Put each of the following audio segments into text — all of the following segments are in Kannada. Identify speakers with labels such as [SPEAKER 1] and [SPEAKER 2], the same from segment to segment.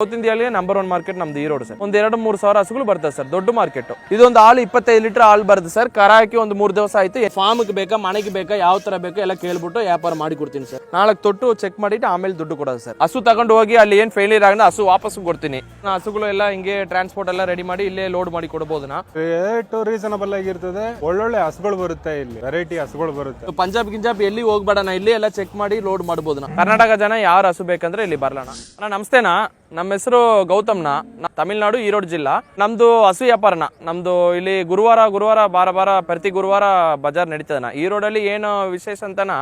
[SPEAKER 1] ಸೌತ್ ಇಂಡಿಯಾಲಿ ನಂಬರ್ ಒನ್ ಮಾರ್ಕೆಟ್ ನಮ್ದು ಈ ರೋಡ್ ಸರ್ ಒಂದ್ ಎರಡು ಮೂರು ಸಾವಿರ ಹಸುಗಳು ಬರ್ತದೆ ಸರ್ ದೊಡ್ಡ ಮಾರ್ಕೆಟ್ ಇದೊಂದು ಹಾಲು ಇಪ್ಪತ್ತೈದು ಲೀಟರ್ ಹಾಲು ಬರುತ್ತೆ ಸರ್ ಕರಾಕಿ ಒಂದು ಮೂರು ದಿವಸ ಆಯ್ತು. ಫಾರ್ಮ್ಗೆ ಬೇಕಾ ಮನೆಗೆ ಬೇಕಾ ಯಾವ ತರ ಬೇಕಾ ಎಲ್ಲ ಕೇಳ್ಬಿಟ್ಟು ವ್ಯಾಪಾರ ಮಾಡಿ ಕೊಡ್ತೀನಿ ಸರ್ ನಾಳೆ ತೊಟ್ಟು ಚೆಕ್ ಮಾಡಿಟ್ಟು ಆಮೇಲೆ ದುಡ್ಡು ಕೊಡೋದು ಸರ್ ಹಸು ತಗೊಂಡು ಹೋಗಿ ಅಲ್ಲಿ ಏನ್ ಫೇಲಿಯರ್ ಆಗಿದೆ ಹಸು ವಾಪಸ್ ಕೊಡ್ತೀನಿ. ಹಸುಗಳು ಎಲ್ಲ ಹಿಂಗೆ ಟ್ರಾನ್ಸ್ಪೋರ್ಟ್ ಎಲ್ಲ ರೆಡಿ ಮಾಡಿ ಇಲ್ಲೇ ಲೋಡ್ ಮಾಡಿ ಕೊಡಬಹುದು ನಾ.
[SPEAKER 2] ರೇಟ್ ರೀಸನಬಲ್ ಆಗಿರ್ತದೆ ಒಳ್ಳೊಳ್ಳೆ ಹಸುಗಳು ಬರುತ್ತೆ ಇಲ್ಲಿ. ವೆರೈಟಿ ಹಸುಗಳು ಬರುತ್ತೆ.
[SPEAKER 1] ಪಂಜಾಬ್ ಗಿಂಜಾಬ್ ಎಲ್ಲಿ ಹೋಗ್ಬೇಡಣ ಇಲ್ಲಿ ಎಲ್ಲ ಚೆಕ್ ಮಾಡಿ ಲೋಡ್ ಮಾಡಬಹುದು ಕರ್ನಾಟಕ ಜನ ಯಾರು ಹಸು ಬೇಕಂದ್ರೆ ಇಲ್ಲಿ ಬರಲಣ ನಮಸ್ತೆನಾ? ನಮ್ಮ ಹೆಸರು ಗೌತಮ್ನ. ತಮಿಳ್ನಾಡು ಈರೋಡ್ ಜಿಲ್ಲಾ. ನಮ್ದು ಹಸು ವ್ಯಾಪಾರನ. ನಮ್ದು ಇಲ್ಲಿ ಗುರುವಾರ ಗುರುವಾರ ಬಾರ ಬಾರ ಪ್ರತಿ ಗುರುವಾರ ಬಜಾರ್ ನಡೀತದನ. ಈರೋಡ್ ಅಲ್ಲಿ ಏನು ವಿಶೇಷ ಅಂತನ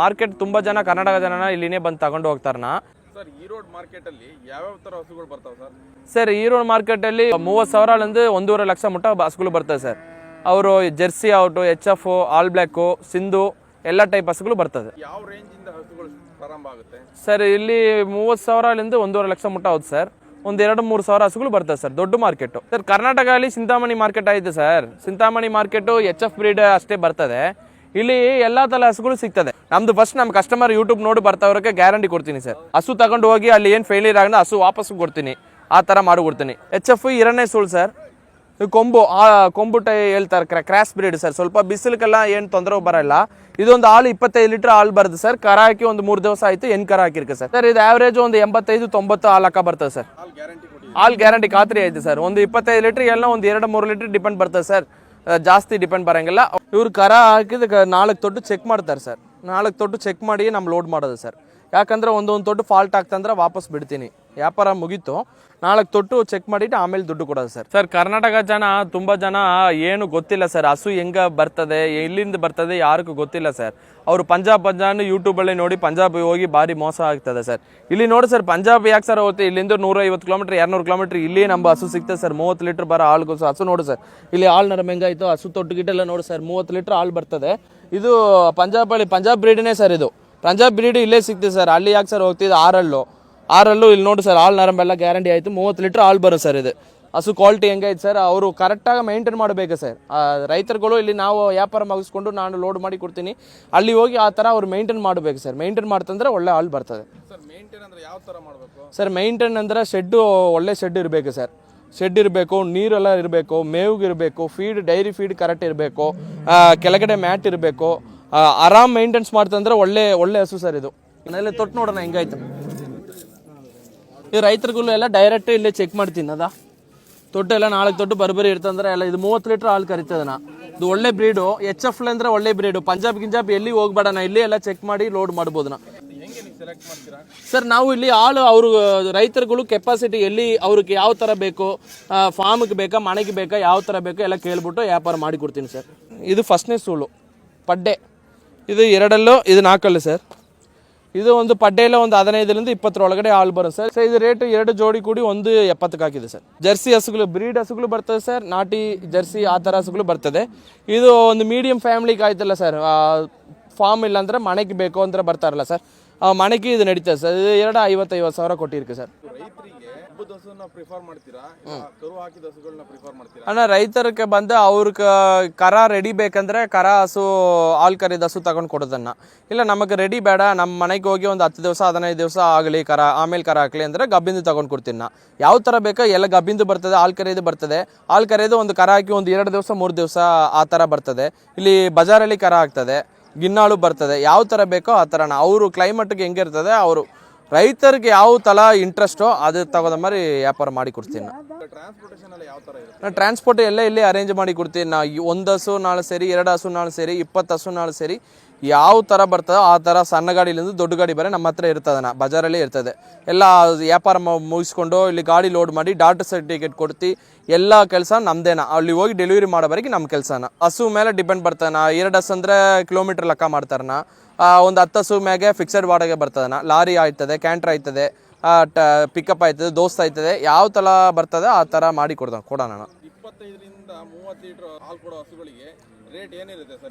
[SPEAKER 1] ಮಾರ್ಕೆಟ್ ತುಂಬಾ ಜನ ಕರ್ನಾಟಕ ಜನನ ಇಲ್ಲಿನೇ ಬಂದು ತಗೊಂಡು ಹೋಗ್ತಾರನ.
[SPEAKER 3] ಸರ್ ಈರೋಡ್ ರೋಡ್ ಮಾರ್ಕೆಟ್ ಅಲ್ಲಿ ಯಾವ್ಯಾವ ತರ ಹಸುಗಳು ಬರ್ತಾವೆ sir?
[SPEAKER 1] Sir Erode road market ಅಲ್ಲಿ ಮೂವತ್ತು ಸಾವಿರಲಿಂದ ಒಂದೂವರೆ ಲಕ್ಷ ಮುಟ್ಟ ಹಸುಗಳು ಬರ್ತವೆ ಸರ್. ಅವರು ಜೆರ್ಸಿ ಔಟು H F all black Sindhu ಎಲ್ಲ ಟೈಪ್ ಹಸುಗಳು ಬರ್ತದೆ.
[SPEAKER 3] ಯಾವ ರೇಂಜ್ ಇಂದ ಹಸುಗಳು ಪ್ರಾರಂಭ ಆಗುತ್ತೆ?
[SPEAKER 1] ಸರ್ ಇಲ್ಲಿ ಮೂವತ್ತು ಸಾವಿರಲಿಂದ ಒಂದೂವರೆ ಲಕ್ಷ ಮುಟ್ಟ ಹೌದು ಸರ್. ಒಂದ್ ಎರಡು ಮೂರು ಸಾವಿರ ಹಸುಗಳು ಬರ್ತದೆ ಸರ್ ದೊಡ್ಡ ಮಾರ್ಕೆಟ್ ಸರ್ ಕರ್ನಾಟಕ ಅಲ್ಲಿ ಚಿಂತಾಮಣಿ ಮಾರ್ಕೆಟ್ ಐತೆ sir. Chintamani market H F breed ಅಷ್ಟೇ ಬರ್ತದೆ. ಇಲ್ಲಿ ಎಲ್ಲಾ ತರ ಹಸುಗಳು ಸಿಗ್ತದೆ. ನಮ್ದು ಫಸ್ಟ್ ನಮ್ಮ ಕಸ್ಟಮರ್ ಯೂಟ್ಯೂಬ್ ನೋಡಿ ಬರ್ತಾವ್ರಕ್ಕೆ ಗ್ಯಾರಂಟಿ ಕೊಡ್ತೀನಿ ಸರ್. ಹಸು ತಗೊಂಡು ಹೋಗಿ ಅಲ್ಲಿ ಏನು ಫೇಲಿಯರ್ ಆಗಿದೆ ಹಸು ವಾಪಸ್ ಕೊಡ್ತೀನಿ. ಆ ಥರ ಮಾಡಿಕೊಡ್ತೀನಿ. ಎಚ್ ಎಫ್ ಎರಡನೇ ಸುಳ್ ಸರ್. ಕೊಂಬು ಆ ಕೊಂಬು ಟೈ ಹೇಳ್ತಾರೆ ಕ್ರಾ ಕ್ರಾಸ್ ಬ್ರೀಡ್ ಸರ್. ಸ್ವಲ್ಪ ಬಿಸಿಲಿಗೆಲ್ಲ ಏನು ತೊಂದರೆ ಬರಲ್ಲ. ಇದೊಂದು ಹಾಲು ಇಪ್ಪತ್ತೈದು ಲೀಟರ್ ಹಾಲು ಬರುತ್ತೆ ಸರ್ ಕರ ಹಾಕಿ ಒಂದು ಮೂರು ದಿವಸ ಆಯ್ತು ಎನ್ ಕರ ಹಾಕಿರ್ಕೆ ಸರ್ ಸರ್ ಇದು ಆವ್ರೇಜ್ ಒಂದು ಎಂಬತ್ತೈದು ತೊಂಬತ್ತು ಹಾಲು ಹಾಕ ಬರ್ತದೆ ಸರ್
[SPEAKER 3] ಹಾಲ್ ಗ್ಯಾರಂಟಿ ಕೊಡಿ
[SPEAKER 1] ಹಾಲು ಗ್ಯಾರಂಟಿ ಖಾತ್ರಿ ಐತೆ ಸರ್ ಒಂದು ಇಪ್ಪತ್ತೈದು ಲೀಟ್ರ್ ಎಲ್ಲ ಒಂದು ಎರಡು ಮೂರು ಲೀಟ್ರ್ ಡಿಪೆಂಡ್ ಬರ್ತದೆ ಸರ್ ಆ, ಜಾಸ್ತಿ ಡಿಪೆಂಡ್ ಬರಂಗಿಲ್ಲ ಇವ್ರು ಕರ ಹಾಕಿದ ಕ- ನಾಲ್ಕು ತೊಟ್ಟು ಚೆಕ್ ಮಾಡ್ತಾರೆ ಸರ್ ನಾಲ್ಕು ತೊಟ್ಟು ಚೆಕ್ ಮಾಡಿ ನಮ್ಮ ಲೋಡ್ ಮಾಡೋದು ಸರ್ ಯಾಕಂದ್ರೆ ಒಂದೊಂದು ತೊಟ್ಟು ಫಾಲ್ಟ್ ಆಗ್ತಂದ್ರೆ ವಾಪಸ್ ಬಿಡ್ತೀನಿ. ವ್ಯಾಪಾರ ಮುಗೀತು. ನಾಲ್ಕು ತೊಟ್ಟು ಚೆಕ್ ಮಾಡಿಟ್ಟು ಆಮೇಲೆ ದುಡ್ಡು ಕೊಡೋದು ಸರ್. ಸರ್, ಕರ್ನಾಟಕ ಜನ, ತುಂಬ ಜನ ಏನು ಗೊತ್ತಿಲ್ಲ ಸರ್. ಹಸು ಹೆಂಗೆ ಬರ್ತದೆ, ಎಲ್ಲಿಂದ ಬರ್ತದೆ ಯಾರಿಗೂ ಗೊತ್ತಿಲ್ಲ ಸರ್. ಅವರು ಪಂಜಾಬ್ ಪಂಜಾಬ್ ಯೂಟ್ಯೂಬಲ್ಲಿ ನೋಡಿ ಪಂಜಾಬ್ ಹೋಗಿ ಭಾರಿ ಮೋಸ ಆಗ್ತದೆ ಸರ್. ಇಲ್ಲಿ ನೋಡಿ ಸರ್, ಪಂಜಾಬ್ ಯಾಕೆ ಸರ್ ಹೋಗುತ್ತೆ ಇಲ್ಲಿಂದ ನೂರೈವತ್ತು ಕಿಲೋಮೀಟರ್ ಎರಡ್ನೂರು ಕಿಲೋಮೀಟರ್ ಇಲ್ಲಿ ನಮ್ಮ ಹಸು ಸಿಗ್ತದೆ ಸರ್. ಮೂವತ್ತು ಲೀಟರ್ ಬರೋ ಹಾಲು ಹಸು ನೋಡಿ ಸರ್. ಇಲ್ಲಿ ಹಾಲು ನರಮ್ ಹೆಂಗಾಯ್ತು ಹಸು ತೊಟ್ಟು ಗಿಟ್ಟೆಲ್ಲ ನೋಡಿ ಸರ್. ಮೂವತ್ತು ಲೀಟರ್ ಹಾಲು ಬರ್ತದೆ. ಇದು ಪಂಜಾಬ್ ಅಲ್ಲಿ, ಪಂಜಾಬ್ ಬ್ರೀಡ್ನೇ ಸರ್ ಇದು. ಪಂಜಾಬ್ ಬ್ರೀಡ್ ಇಲ್ಲೇ ಸಿಗ್ತದೆ ಸರ್. ಅಲ್ಲಿ ಯಾಕೆ ಸರ್ ಹೋಗ್ತಿದ್ದು ಆರಲ್ಲು. ಆರಲ್ಲೂ ಇಲ್ಲಿ ನೋಡಿ ಸರ್ ಹಾಲು ನರಂಬೆಲ್ಲ ಗ್ಯಾರಂಟಿ ಆಯಿತು. ಮೂವತ್ತು ಲೀಟ್ರ್ ಹಾಲು ಬರುತ್ತೆ ಸರ್ ಇದು. ಹಸು ಕ್ವಾಲಿಟಿ ಹೆಂಗೈತೆ ಸರ್? ಅವರು ಕರೆಕ್ಟಾಗಿ ಮೇಂಟೈನ್ ಮಾಡಬೇಕು ಸರ್. ರೈತರುಗಳು ಇಲ್ಲಿ ನಾವು ವ್ಯಾಪಾರ ಮುಗಿಸ್ಕೊಂಡು ನಾನು ಲೋಡ್ ಮಾಡಿ ಕೊಡ್ತೀನಿ. ಅಲ್ಲಿ ಹೋಗಿ ಆ ಥರ ಅವ್ರು ಮೇಂಟೈನ್ ಮಾಡಬೇಕು ಸರ್. ಮೇಂಟೈನ್ ಮಾಡ್ತಂದ್ರೆ ಒಳ್ಳೆ ಹಾಲು ಬರ್ತದೆ.
[SPEAKER 3] ಸರ್ ಮೇಂಟೈನ್ ಅಂದ್ರೆ ಯಾವ ತರ ಮಾಡಬೇಕು?
[SPEAKER 1] ಸರ್ ಮೇಂಟೈನ್ ಅಂದರೆ ಶೆಡ್ಡು ಒಳ್ಳೆ ಶೆಡ್ ಇರಬೇಕು ಸರ್. ಶೆಡ್ ಇರಬೇಕು ನೀರೆಲ್ಲ ಇರಬೇಕು ಮೇವಿಗಿರಬೇಕು ಇರಬೇಕು ಫೀಡ್ ಡೈರಿ ಫೀಡ್ ಕರೆಕ್ಟ್ ಇರಬೇಕು ಕೆಳಗಡೆ ಮ್ಯಾಟ್ ಇರಬೇಕು. ಆರಾಮ್ ಮೇಂಟೆನ್ಸ್ ಮಾಡ್ತಂದ್ರೆ ಒಳ್ಳೆ ಒಳ್ಳೆ ಹಸು ಸರ್ ಇದು. ಮನೇಲಿ ತೊಟ್ಟು ನೋಡೋಣ, ಹೆಂಗಾಯ್ತು? ಈ ರೈತರುಗಳು ಎಲ್ಲ ಡೈರೆಕ್ಟ್ ಇಲ್ಲೇ ಚೆಕ್ ಮಾಡ್ತೀನಿ, ಅದಾ? ತೊಟ್ಟು ಎಲ್ಲ ನಾಲ್ಕು ತೊಟ್ಟು ಬರ್ಬರಿ ಇರ್ತಂದ್ರೆ ಎಲ್ಲ ಇದು ಮೂವತ್ತು ಲೀಟರ್ ಹಾಲು ಕರಿತದನ ಇದು ಒಳ್ಳೆ ಬ್ರೀಡು ಎಚ್ ಎಫ್ ಅಂದ್ರೆ ಒಳ್ಳೆ ಬ್ರೀಡು ಪಂಜಾಬ್, ಗಿಂಜಾಬ್ ಎಲ್ಲಿ ಹೋಗ್ಬೇಡಣ ಇಲ್ಲಿ ಎಲ್ಲ ಚೆಕ್ ಮಾಡಿ ಲೋಡ್ ಮಾಡ್ಬೋದು ನಾ.
[SPEAKER 3] ಹೆಂಗೆ ನೀವು ಸೆಲೆಕ್ಟ್ ಮಾಡ್ತೀರಾ
[SPEAKER 1] ಸರ್ ನಾವು ಇಲ್ಲಿ ಹಾಲು ಅವರು, ರೈತರುಗಳು ಕೆಪಾಸಿಟಿ ಎಲ್ಲಿ ಅವ್ರಿಗೆ ಯಾವ ಥರ ಬೇಕು ಫಾರ್ಮ್ಗೆ ಬೇಕಾ, ಮನೆಗೆ ಬೇಕಾ, ಯಾವ ಥರ ಬೇಕೋ ಎಲ್ಲ ಕೇಳ್ಬಿಟ್ಟು ವ್ಯಾಪಾರ ಮಾಡಿ ಕೊಡ್ತೀನಿ ಸರ್ ಇದು ಫಸ್ಟ್ನೇ ಸೂಳು. ಪಡ್ಡೆ. ಇದು ಎರಡಲ್ಲೂ, ಇದು ನಾಲ್ಕಲ್ಲು ಸರ್. ಇದು ಒಂದು ಪಡ್ಡೆಲ್ಲ ಒಂದು ಹದಿನೈದರಿಂದ ಇಪ್ಪತ್ತರೊಳಗಡೆ ಹಾಲು ಬರುತ್ತೆ ಸರ್. ಸರ್, ಇದು ರೇಟ್ ಎರಡು ಜೋಡಿ ಕೂಡಿ ಒಂದು ಎಪ್ಪತ್ತಕ್ಕೆ ಹಾಕಿದೆ ಸರ್. ಜರ್ಸಿ ಹಸುಗಳು, ಬ್ರೀಡ್ ಹಸುಗಳು ಬರ್ತದೆ ಸರ್. ನಾಟಿ ಜರ್ಸಿ ಆ ಥರ ಹಸುಗಳು ಬರ್ತದೆ. ಇದು ಒಂದು ಮೀಡಿಯಂ ಫ್ಯಾಮಿಲಿಗೆ ಆಯ್ತಲ್ಲ ಸರ್. ಫಾರ್ಮ್ ಇಲ್ಲ ಅಂದ್ರೆ ಮನೆಗೆ ಬೇಕು ಅಂದ್ರೆ ಬರ್ತಾರಲ್ಲ ಸರ್. ಮನೆಗೆ ಇದು ನಡೀತದೆ ಸರ್. ಇದು ಎರಡು ಐವತ್ತೈವತ್ತು ಸಾವಿರ ಕೊಟ್ಟಿರ್ಕೆ ಸರ್.
[SPEAKER 3] ಹಬ್ಬದ ಹಸುನ ಪ್ರಿಫರ್ ಮಾಡ್ತೀರಾ? ಇಲ್ಲ ಕರು ಹಾಕಿದ ಹಸುಗಳನ್ನ ಪ್ರಿಫರ್ ಮಾಡ್ತೀರಾ?
[SPEAKER 1] ಅಣ್ಣ ರೈತರಿಗೆ ಬಂದು ಅವ್ರ ಕರ ರೆಡಿ ಬೇಕಂದ್ರೆ ಕರ ಹಸು ಹಾಲು ಕರಿದ ಹಸು ತಗೊಂಡು ಕೊಡೋದನ್ನ. ಇಲ್ಲ ನಮಗೆ ರೆಡಿ ಬೇಡ ನಮ್ಮ ಮನೆಗೆ ಹೋಗಿ ಒಂದು ಹತ್ತು ದಿವಸ ಹದಿನೈದು ದಿವಸ ಆಗಲಿ ಕರ ಆಮೇಲೆ ಕರ ಹಾಕ್ಲಿ ಅಂದ್ರೆ ಗಬ್ಬಿಂದು ತಗೊಂಡು ಕೊಡ್ತೀನಿ ನಾ. ಯಾವ ಥರ ಬೇಕೋ ಎಲ್ಲ ಗಬ್ಬಿಂದು ಬರ್ತದೆ ಹಾಲು ಕರೆಯೋದು ಬರ್ತದೆ. ಹಾಲು ಕರೆಯೋದು ಒಂದು ಕರ ಹಾಕಿ ಒಂದು ಎರಡು ದಿವಸ ಮೂರು ದಿವಸ ಆ ಥರ ಬರ್ತದೆ. ಇಲ್ಲಿ ಬಜಾರಲ್ಲಿ ಕರ ಆಗ್ತದೆ ಗಿನ್ನಾಳು ಬರ್ತದೆ. ಯಾವ ಥರ ಬೇಕೋ ಆ ಥರನ ಅವರು ಕ್ಲೈಮೇಟ್ಗೆ ಹೆಂಗಿರ್ತದೆ ಅವರು ರೈತರಿಗೆ ಯಾವ ತಲ ಇಂಟ್ರೆಸ್ಟೋ ಅದು ತಗೋದ ಮಾರಿ ವ್ಯಾಪಾರ ಮಾಡಿ ಕೊಡ್ತೀನಿ. ನಾನು ಟ್ರಾನ್ಸ್ಪೋರ್ಟ್ ಎಲ್ಲ ಇಲ್ಲಿ ಅರೇಂಜ್ ಮಾಡಿ ಕೊಡ್ತೀನಿ. ನಾ ಒಂದು ಹಸು ನಾಳೆ ಸೇರಿ, ಎರಡು ಹಸು ನಾಳೆ ಸೇರಿ, ಇಪ್ಪತ್ತು ಹಸು ನಾಳೆ ಸೇರಿ. ಯಾವ ಥರ ಬರ್ತದೋ ಆ ಥರ ಸಣ್ಣ ಗಾಡಿಲಿಂದ ದೊಡ್ಡ ಗಾಡಿ ಬರೀ ನಮ್ಮ ಹತ್ರ ಇರ್ತದನ ಬಜಾರಲ್ಲೇ ಇರ್ತದೆ. ಎಲ್ಲ ವ್ಯಾಪಾರ ಮುಗಿಸ್ಕೊಂಡು ಇಲ್ಲಿ ಗಾಡಿ ಲೋಡ್ ಮಾಡಿ ಡಾಟ್ ಸರ್ಟಿಫಿಕೇಟ್ ಕೊಡ್ತಿ, ಎಲ್ಲ ಕೆಲಸ ನಮ್ದೇನ. ಅಲ್ಲಿ ಹೋಗಿ ಡೆಲಿವರಿ ಮಾಡೋವರೆಗೆ ನಮ್ಮ ಕೆಲಸನ. ಹಸು ಮೇಲೆ ಡಿಪೆಂಡ್ ಬರ್ತದನ ಎರಡು ಹಸು ಅಂದರೆ ಕಿಲೋಮೀಟ್ರ್ ಲೆಕ್ಕ ಮಾಡ್ತಾರನ ಒಂದು ಹತ್ತು ಹಸು ಮ್ಯಾಗೆ ಫಿಕ್ಸೆಡ್ ವಾಡಗೆ ಬರ್ತದನ ಲಾರಿ ಆಯ್ತದೆ ಕ್ಯಾಂಟ್ರ್ ಆಯ್ತದೆ ಪಿಕಪ್ ಆಯ್ತದೆ, ದೋಸ್ತ್ ಆಯ್ತದೆ, ಯಾವ ಥರ ಬರ್ತದೆ ಆ ಥರ ಮಾಡಿ ಕೊಡ್ದ ಕೊಡೋಣ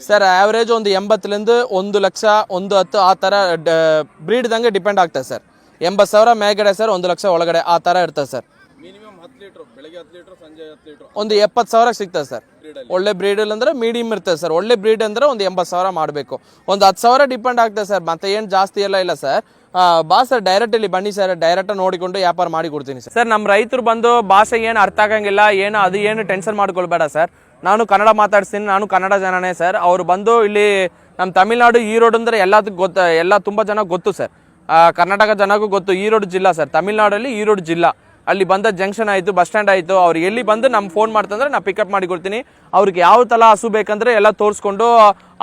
[SPEAKER 3] ಸರ್?
[SPEAKER 1] ಆವ್ರೇಜ್ ಒಂದು ಎಂಬತ್ತರಿಂದ ಒಂದು ಲಕ್ಷ ಒಂದು ಹತ್ತು ಆ ಥರ ಬ್ರೀಡ್ದಂಗೆ ಡಿಪೆಂಡ್ ಆಗ್ತದೆ ಸರ್. ಎಂಬತ್ತು ಸಾವಿರ ಮೇಲ್ಗಡೆ ಸರ್ ಒಂದು ಲಕ್ಷ ಒಳಗಡೆ ಆ ಥರ ಇರ್ತದೆ ಸರ್.
[SPEAKER 3] ಮಿನಿಮಮ್ ಹತ್ತು ಲೀಟರ್ ಬೆಳಗ್ಗೆ ಹತ್ತು ಲೀಟರ್ ಸಂಜೆ ಹತ್ತು ಲೀಟರ್.
[SPEAKER 1] ಒಂದು ಎಪ್ಪತ್ತು ಸಾವಿರ ಸಿಗ್ತದೆ ಸರ್. ಒಳ್ಳೆ ಬ್ರೀಡ್ ಅಂದ್ರೆ ಮೀಡಿಯಮ್ ಇರ್ತದೆ ಸರ್. ಒಳ್ಳೆ ಬ್ರೀಡ್ ಅಂದ್ರೆ ಒಂದು ಎಂಬತ್ತು ಸಾವಿರ ಮಾಡಬೇಕು. ಒಂದು ಹತ್ತು ಸಾವಿರ ಡಿಪೆಂಡ್ ಆಗ್ತದೆ ಸರ್. ಮತ್ತೆ ಏನು ಜಾಸ್ತಿ ಎಲ್ಲ ಇಲ್ಲ ಸರ್. ಬಾ ಸರ್ ಡೈರೆಕ್ಟ್ ಇಲ್ಲಿ ಬನ್ನಿ ಸರ್ ಡೈರೆಕ್ಟ್ ನೋಡಿಕೊಂಡು ವ್ಯಾಪಾರ ಮಾಡಿ ಕೊಡ್ತೀನಿ ಸರ್ ಸರ್ ನಮ್ಮ ರೈತರು ಬಂದು ಭಾಷೆ ಏನು ಅರ್ಥ ಆಗಂಗಿಲ್ಲ, ಏನು ಅದು ಏನು ಟೆನ್ಷನ್ ಮಾಡ್ಕೊಳ್ಬೇಡ ಸರ್ ನಾನು ಕನ್ನಡ ಮಾತಾಡ್ತೀನಿ ನಾನು ಕನ್ನಡ ಜನನೇ ಸರ್ ಅವರು ಬಂದು ಇಲ್ಲಿ ನಮ್ಮ ತಮಿಳ್ನಾಡು ಈ ರೋಡ್ ಅಂದರೆ ಎಲ್ಲದಕ್ಕೂ ಗೊತ್ತ, ಎಲ್ಲ ತುಂಬ ಜನ ಗೊತ್ತು ಸರ್ ಕರ್ನಾಟಕ ಜನಗೂ ಗೊತ್ತು, ಈರೋಡ್ ಜಿಲ್ಲಾ ಸರ್ ತಮಿಳ್ನಾಡಲ್ಲಿ ರೋಡ್ ಜಿಲ್ಲಾ. ಅಲ್ಲಿ ಬಂದ ಜಂಕ್ಷನ್ ಆಯಿತು, ಬಸ್ ಸ್ಟ್ಯಾಂಡ್ ಆಯಿತು, ಅವ್ರು ಎಲ್ಲಿ ಬಂದು ನಮ್ಮ ಫೋನ್ ಮಾಡ್ತಂದ್ರೆ ನಾನು ಪಿಕಪ್ ಮಾಡಿ ಕೊಡ್ತೀನಿ. ಅವ್ರಿಗೆ ಯಾವ ಥರ ಹಸು ಬೇಕಂದ್ರೆ ಎಲ್ಲ ತೋರಿಸ್ಕೊಂಡು,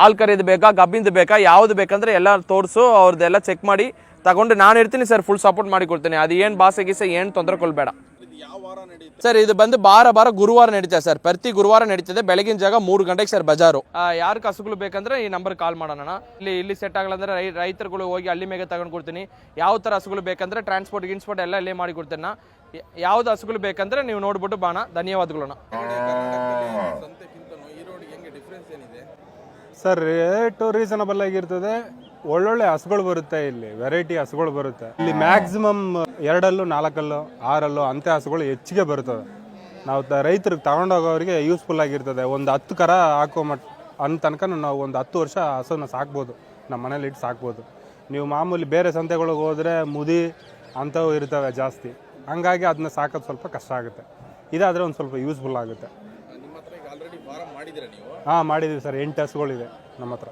[SPEAKER 1] ಹಾಲು ಕರೆಯೋದು ಬೇಕಾ, ಗಬ್ಬಿಂದು ಬೇಕಾ, ಯಾವ್ದು ಬೇಕಂದ್ರೆ ಎಲ್ಲ ತೋರಿಸು ಅವ್ರದ್ದೆಲ್ಲ ಚೆಕ್ ಮಾಡಿ, ತಗೊಂಡು ನಾನು ಇರ್ತೀನಿ ಸರ್ ಫುಲ್ ಸಪೋರ್ಟ್ ಮಾಡಿ ಕೊಡ್ತೀನಿ. ಅದು ಏನು ಭಾಷೆ ಗೀಸೆ, ಏನು ತೊಂದರೆ ಕೊಡಬೇಡ. ಸರ್, ಇದು ಬಂದು ಬಾರ ಬಾರ ಗುರುವಾರ ನಡೀತದೆ ಸರ್. ಪ್ರತಿ ಗುರುವಾರ ನಡೀತದೆ. ಬೆಳಗಿನ ಜಾಗ ಮೂರು ಗಂಟೆಗೆ ಸರ್ ಬಜಾರು. ಯಾರು ಕಸುಗಳು ಬೇಕಂದ್ರೆ ಈ ನಂಬರ್ ಕಾಲ್ ಮಾಡೋಣ ಇಲ್ಲಿ ಇಲ್ಲಿ ಸೆಟ್ ಆಗಲ್ಲ ರೈತರುಗಳು ಹೋಗಿ ಅಲ್ಲಿ ಮೇಲೆ ತಗೊಂಡು ಕೊಡ್ತೀನಿ. ಯಾವ ಥರ ಹಸುಗಳು ಬೇಕಂದ್ರೆ ಟ್ರಾನ್ಸ್ಪೋರ್ಟ್ ಗಿನ್ಸ್ಪೋರ್ಟ್ ಎಲ್ಲ ಇಲ್ಲೇ ಮಾಡಿ ಕೊಡ್ತೀನಿ ಯಾವ್ದು ಹಸುಗಳು ಬೇಕಂದ್ರೆ ನೀವು ನೋಡ್ಬಿಟ್ಟು ಬಾಣ.
[SPEAKER 3] ಧನ್ಯವಾದಗಳು
[SPEAKER 2] ಸರ್ ರೇಟು ರೀಸನಬಲ್ ಆಗಿರ್ತದೆ. ಒಳ್ಳೊಳ್ಳೆ ಹಸುಗಳು ಬರುತ್ತೆ ಇಲ್ಲಿ. ವೆರೈಟಿ ಹಸುಗಳು ಬರುತ್ತೆ. ಇಲ್ಲಿ ಮ್ಯಾಕ್ಸಿಮಮ್ ಎರಡಲ್ಲೂ ನಾಲ್ಕಲ್ಲೂ ಆರಲ್ಲೂ ಅಂಥ ಹಸುಗಳು ಹೆಚ್ಚಿಗೆ ಬರುತ್ತದೆ ನಾವು ತ ರೈತರಿಗೆ ತಗೊಂಡೋಗೋರಿಗೆ ಯೂಸ್ಫುಲ್ ಆಗಿರ್ತದೆ. ಒಂದು ಹತ್ತು ಕರ ಹಾಕೋ ಮಟ್ ಅನ್ನ ತನಕ ನಾವು ಒಂದು ಹತ್ತು ವರ್ಷ ಹಸುನ ಸಾಕ್ಬೋದು. ನಮ್ಮ ಮನೇಲಿ ಇಟ್ಟು ಸಾಕ್ಬೋದು. ನೀವು ಮಾಮೂಲಿ ಬೇರೆ ಸಂತೆಗಳಿಗೆ ಹೋದರೆ ಮುದಿ ಅಂಥವು ಇರ್ತವೆ ಜಾಸ್ತಿ. ಹಂಗಾಗಿ ಅದನ್ನ ಸಾಕೋದು ಸ್ವಲ್ಪ ಕಷ್ಟ ಆಗುತ್ತೆ. ಇದಾದರೆ ಒಂದು ಸ್ವಲ್ಪ ಯೂಸ್ಫುಲ್ ಆಗುತ್ತೆ. ಹಾಂ ಮಾಡಿದ್ದೀವಿ ಸರ್. ಎಂಟು ಹಸುಗಳಿದೆ ನಮ್ಮ ಹತ್ರ.